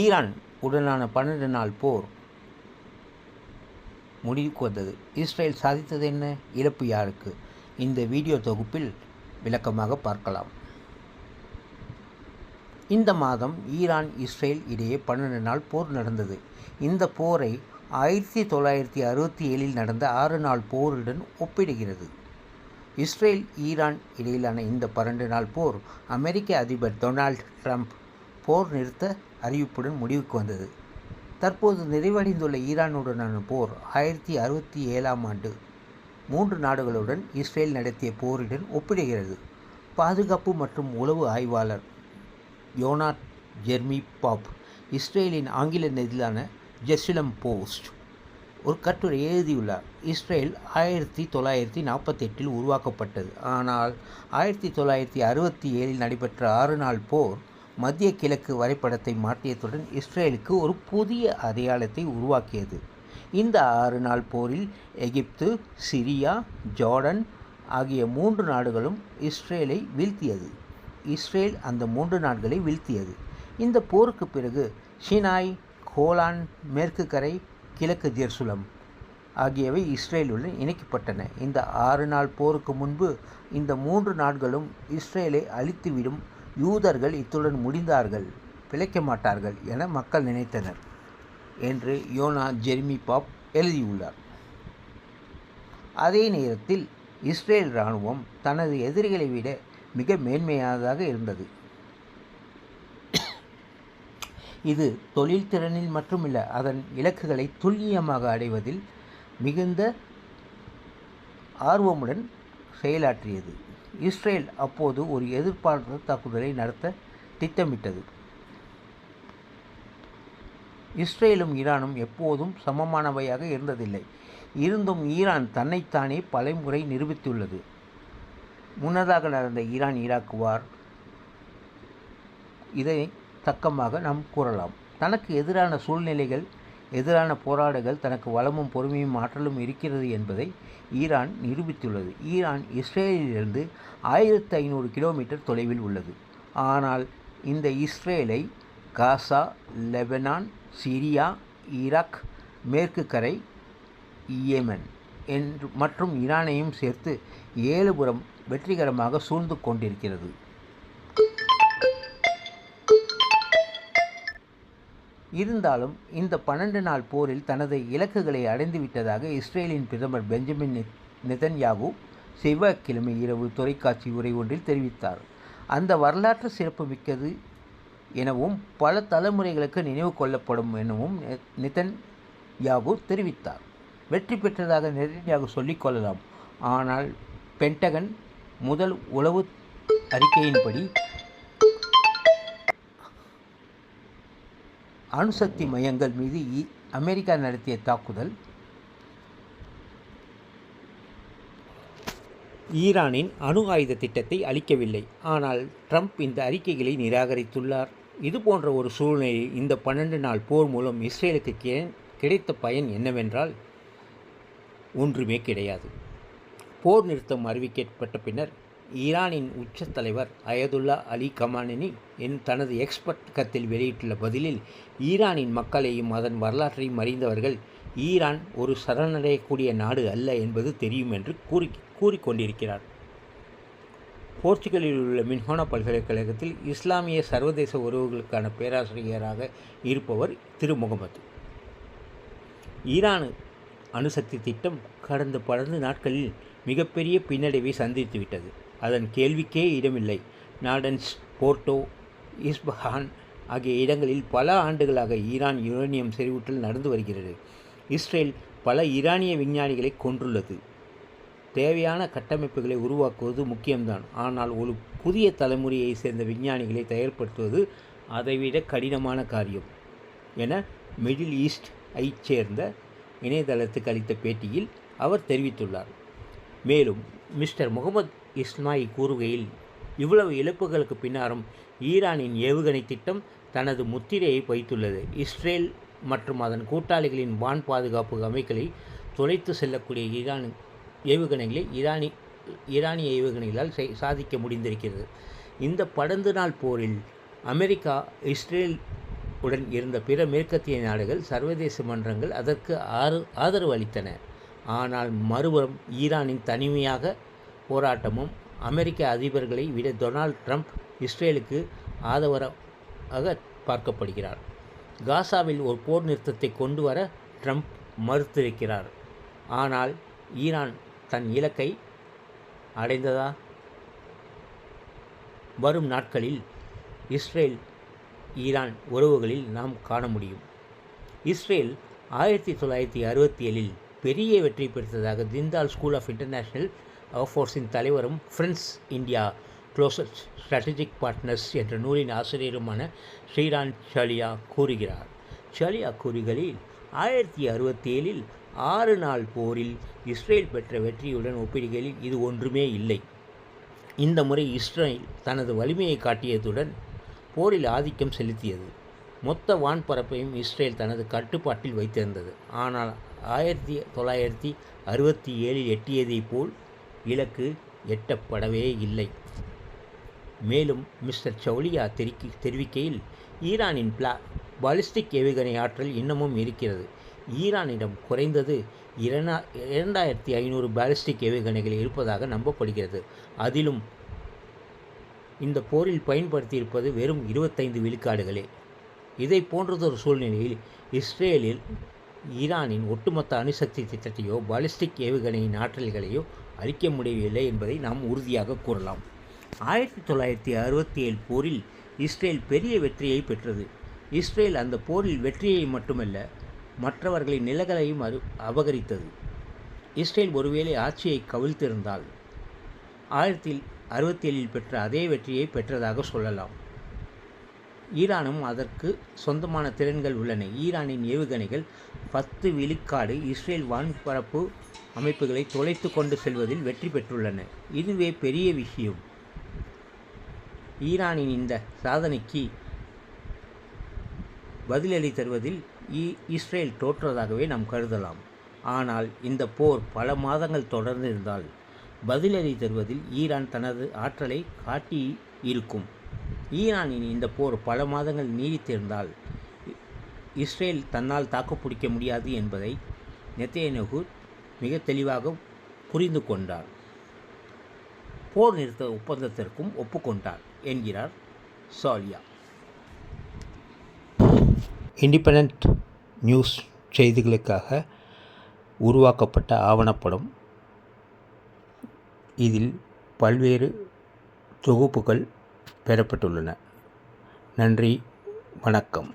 Iran உடனான பன்னெண்டு நாள் போர் முடிவுக்கு வந்தது. இஸ்ரேல் சாதித்தது என்ன? இழப்பு யாருக்கு? இந்த வீடியோ தொகுப்பில் விளக்கமாக பார்க்கலாம். இந்த மாதம் ஈரான் இஸ்ரேல் இடையே பன்னெண்டு நாள் போர் நடந்தது. இந்த போரை ஆயிரத்தி தொள்ளாயிரத்தி அறுபத்தி ஏழில் நடந்த ஆறு நாள் போருடன் ஒப்பிடுகிறது. இஸ்ரேல் ஈரான் இடையிலான இந்த பன்னெண்டு நாள் போர் அமெரிக்க அதிபர் டொனால்ட் ட்ரம்ப் போர் நிறுத்த அறிவிப்புடன் முடிவுக்கு வந்தது. தற்போது நிறைவடைந்துள்ள ஈரானுடனான போர் ஆயிரத்தி அறுபத்தி ஏழாம் ஆண்டு மூன்று நாடுகளுடன் இஸ்ரேல் நடத்திய போருடன் ஒப்பிடுகிறது. பாதுகாப்பு மற்றும் உளவு ஆய்வாளர் யோனாட் ஜெர்மி பாப் இஸ்ரேலின் ஆங்கில நெதிலான ஜெஸ்லம் போஸ்ட் ஒரு கட்டுரை எழுதியுள்ளார். இஸ்ரேல் ஆயிரத்தி தொள்ளாயிரத்தி நாற்பத்தெட்டில் உருவாக்கப்பட்டது. ஆனால் ஆயிரத்தி தொள்ளாயிரத்தி அறுபத்தி ஏழில் நடைபெற்ற ஆறு நாள் போர் மத்திய கிழக்கு வரைபடத்தை மாற்றியதுடன் இஸ்ரேலுக்கு ஒரு புதிய அடையாளத்தை உருவாக்கியது. இந்த ஆறு நாள் போரில் எகிப்து சிரியா ஜார்டன் ஆகிய மூன்று நாடுகளும் இஸ்ரேலை வீழ்த்தியது. இஸ்ரேல் அந்த மூன்று நாடுகளை வீழ்த்தியது. இந்த போருக்கு பிறகு ஷினாய் கோலான் மேற்கு கரை கிழக்கு ஜெருசலம் ஆகியவை இஸ்ரேலுடன் இணைக்கப்பட்டன. இந்த ஆறு நாள் போருக்கு முன்பு இந்த மூன்று நாடுகளும் இஸ்ரேலை அழித்துவிடும் யூதர்கள் இத்துடன் முடிந்தார்கள். பிழைக்க மாட்டார்கள் என மக்கள் நினைத்தனர் என்று யோனா ஜெர்மி பாப் எழுதியுள்ளார். அதே நேரத்தில் இஸ்ரேல் இராணுவம் தனது எதிரிகளை விட மிக மேன்மையானதாக இருந்தது. இது தொழில் திறனில் மட்டுமில்ல அதன் இலக்குகளை துல்லியமாக அடைவதில் மிகுந்த ஆர்வமுடன் செயலாற்றியது. இஸ்ரேல் அப்போது ஒரு எதிர்பார்த்த தாக்குதலை நடத்த திட்டமிட்டது. இஸ்ரேலும் ஈரானும் எப்போதும் சமமானவையாக இருந்ததில்லை. இருந்தும் ஈரான் தன்னைத்தானே பலமுறை நிரூபித்துள்ளது. முன்னதாக நடந்த ஈரான் ஈராக் வார் இதை தக்கமாக நாம் கூறலாம். தனக்கு எதிரான சூழ்நிலைகள் எதிரான போராடுகள் தனக்கு வளமும் பொறுமையும் ஆற்றலும் இருக்கிறது என்பதை ஈரான் நிரூபித்துள்ளது. ஈரான் இஸ்ரேலிலிருந்து ஆயிரத்து ஐநூறு கிலோமீட்டர் தொலைவில் உள்ளது. ஆனால் இந்த இஸ்ரேலை காசா லெபனான் சிரியா ஈராக் மேற்கு கரை யேமன் என்று மற்றும் ஈரானையும் சேர்த்து ஏழுபுறம் வெற்றிகரமாக சூழ்ந்து கொண்டிருக்கிறது. இருந்தாலும் இந்த பன்னெண்டு நாள் போரில் தனது இலக்குகளை அடைந்துவிட்டதாக இஸ்ரேலின் பிரதமர் பெஞ்சமின் நெதன்யாகு செவ்வாய்க்கிழமை இரவு தொலைக்காட்சி உரை ஒன்றில் தெரிவித்தார். அந்த வரலாற்று சிறப்புமிக்கது எனவும் பல தலைமுறைகளுக்கு நினைவு கொள்ளப்படும் எனவும் நிதன் யாகு தெரிவித்தார். வெற்றி பெற்றதாக நெதன்யாகு சொல்லிக்கொள்ளலாம் ஆனால் பென்டகன் முதல் உளவு அறிக்கையின்படி அணுசக்தி மையங்கள் மீது அமெரிக்கா நடத்திய தாக்குதல். ஈரானின் அணு ஆயுத திட்டத்தை அளிக்கவில்லை ஆனால் ட்ரம்ப் இந்த அறிக்கைகளை நிராகரித்துள்ளார். இது போன்ற ஒரு சூழ்நிலையில் இந்த பன்னெண்டு நாள் போர் மூலம் இஸ்ரேலுக்கு கிடைத்த பயன் என்னவென்றால் ஒன்றுமே கிடையாது. போர் நிறுத்தம் அறிவிக்கப்பட்ட பின்னர் ஈரானின் உச்ச தலைவர் அயதுல்லா அலி கமானினி என் தனது எக்ஸ்பர்ட் பக்கத்தில் வெளியிட்டுள்ள பதிலில் ஈரானின் மக்களையும் அதன் வரலாற்றையும் அறிந்தவர்கள் ஈரான் ஒரு சரணடையக்கூடிய நாடு அல்ல என்பது தெரியும் என்று கூறி கூறிக்கொண்டிருக்கிறார். போர்ச்சுகலில் உள்ள மின்ஹோனா பல்கலைக்கழகத்தில் இஸ்லாமிய சர்வதேச உறவுகளுக்கான பேராசிரியராக இருப்பவர் திரு முகமது. ஈரான் அணுசக்தி திட்டம் கடந்த பலந்து நாட்களில் மிகப்பெரிய பின்னடைவை சந்தித்துவிட்டது. அதன் கேள்விக்கே இடமில்லை. நாடன்ஸ் போர்ட்டோ இஸ்பஹான் ஆகிய இடங்களில் பல ஆண்டுகளாக ஈரான் யுரேனியம் செறிவூட்டல் நடந்து வருகிறது. இஸ்ரேல் பல ஈரானிய விஞ்ஞானிகளை கொன்றுள்ளது. தேவையான கட்டமைப்புகளை உருவாக்குவது முக்கியம்தான். ஆனால் ஒரு புதிய தலைமுறையை சேர்ந்த விஞ்ஞானிகளை தயார்படுத்துவது அதைவிட கடினமான காரியம் என மிடில் ஈஸ்ட் ஐ சேர்ந்த இணையதளத்துக்கு அளித்த பேட்டியில் அவர் தெரிவித்துள்ளார். மேலும் மிஸ்டர் முகமது இஸ்மாயில் கூறுகையில் இவ்வளவு இழப்புகளுக்கு பின்னாரும் ஈரானின் ஏவுகணை திட்டம் தனது முத்திரையை வைத்துள்ளது இஸ்ரேல் மற்றும் அதன் கூட்டாளிகளின் வான் பாதுகாப்பு அமைக்களை தொலைத்து செல்லக்கூடிய ஈரான் ஏவுகணைகளை ஈரானி ஈரானிய ஏவுகணைகளால் சாதிக்க முடிந்திருக்கிறது. இந்த படந்து நாள் போரில் அமெரிக்கா இஸ்ரேல் உடன் இருந்த பிற மேற்கத்திய நாடுகள் சர்வதேச மன்றங்கள் அதற்கு ஆறு ஆதரவு அளித்தன. ஆனால் மறுபுறம் ஈரானின் தனிமையாக போராட்டமும் அமெரிக்க அதிபர்களை விட டொனால்ட் ட்ரம்ப் இஸ்ரேலுக்கு ஆதரவாக பார்க்கப்படுகிறார். காசாவில் ஒரு போர் நிறுத்தத்தை கொண்டு வர ட்ரம்ப் மறுத்திருக்கிறார். ஆனால் ஈரான் தன் இலக்கை அடைந்ததா? வரும் நாட்களில் இஸ்ரேல் ஈரான் உறவுகளில் நாம் காண முடியும். இஸ்ரேல் ஆயிரத்தி தொள்ளாயிரத்தி அறுபத்தி ஏழில் பெரிய வெற்றி பெற்றதாக ஜிந்தால் ஸ்கூல் ஆஃப் இன்டர்நேஷ்னல் ஃபோர்ஸின் தலைவரும் friends India closest strategic partners என்ற நூலின் ஆசிரியருமான ஸ்ரீரான் சாலியா கூறுகிறார். சாலியா கூறுகளில் ஆயிரத்தி அறுபத்தி ஏழில் ஆறு நாள் போரில் இஸ்ரேல் பெற்ற வெற்றியுடன் ஒப்பிடுகையில் இது ஒன்றுமே இல்லை. இந்த முறை இஸ்ரேல் தனது வலிமையை காட்டியதுடன் போரில் ஆதிக்கம் செலுத்தியது. மொத்த வான்பரப்பையும் இஸ்ரேல் தனது கட்டுப்பாட்டில் வைத்திருந்தது. ஆனால் ஆயிரத்தி தொள்ளாயிரத்தி அறுபத்தி ஏழில் எட்டியதைப் போல் இலக்கு எட்டப்படவே இல்லை. மேலும் மிஸ்டர் சௌலியா தெரிக்கி தெரிவிக்கையில் ஈரானின் பிளா பாலிஸ்டிக் ஏவுகணை ஆற்றல் இன்னமும் இருக்கிறது. ஈரானிடம் குறைந்தது இரண்டா இரண்டாயிரத்தி ஐநூறு பாலிஸ்டிக் ஏவுகணைகள் இருப்பதாக நம்பப்படுகிறது. அதிலும் இந்த போரில் பயன்படுத்தியிருப்பது வெறும் இருபத்தைந்து விழுக்காடுகளே. இதை போன்றதொரு சூழ்நிலையில் இஸ்ரேலில் ஈரானின் ஒட்டுமொத்த அணுசக்தி திட்டத்தையோ பாலிஸ்டிக் ஏவுகணையின் ஆற்றல்களையோ அழிக்க முடியவில்லை என்பதை நாம் உறுதியாக கூறலாம். ஆயிரத்தி தொள்ளாயிரத்தி அறுபத்தி ஏழு போரில் இஸ்ரேல் பெரிய வெற்றியை பெற்றது. இஸ்ரேல் அந்த போரில் வெற்றியை மட்டுமல்ல மற்றவர்களின் நிலங்களையும் அரு அபகரித்தது. இஸ்ரேல் ஒருவேளை ஆட்சியை கவிழ்த்திருந்தால் ஆயிரத்தி அறுபத்தி ஏழில் பெற்ற அதே வெற்றியை பெற்றதாக சொல்லலாம். ஈரானும் அதற்கு சொந்தமான திறன்கள் உள்ளன. ஈரானின் ஏவுகணைகள் பத்து விழுக்காடு இஸ்ரேல் வான்பரப்பு அமைப்புகளை தொலைத்து கொண்டு செல்வதில் வெற்றி பெற்றுள்ளன. இதுவே பெரிய விஷயம். ஈரானின் இந்த சாதனைக்கு பதிலளி தருவதில் இஸ்ரேல் தோற்றதாகவே நாம் கருதலாம். ஆனால் இந்த போர் பல மாதங்கள் தொடர்ந்திருந்தால் பதிலளி தருவதில் ஈரான் தனது ஆற்றலை காட்டி இருக்கும் ஈரானின் இந்த போர் பல மாதங்கள் நீடித்திருந்தால் இஸ்ரேல் தன்னால் தாக்குப்பிடிக்க முடியாது என்பதை நெத்தேனகு மிக தெளிவாக புரிந்து கொண்டார். போர் நிறுத்த ஒப்பந்தத்திற்கும் ஒப்புக்கொண்டார் என்கிறார் சாலியா இண்டிபெண்ட் நியூஸ் செய்திகளுக்காக உருவாக்கப்பட்ட ஆவணப்படம். இதில் பல்வேறு தொகுப்புகள் பெறப்பட்டுள்ளன. நன்றி வணக்கம்.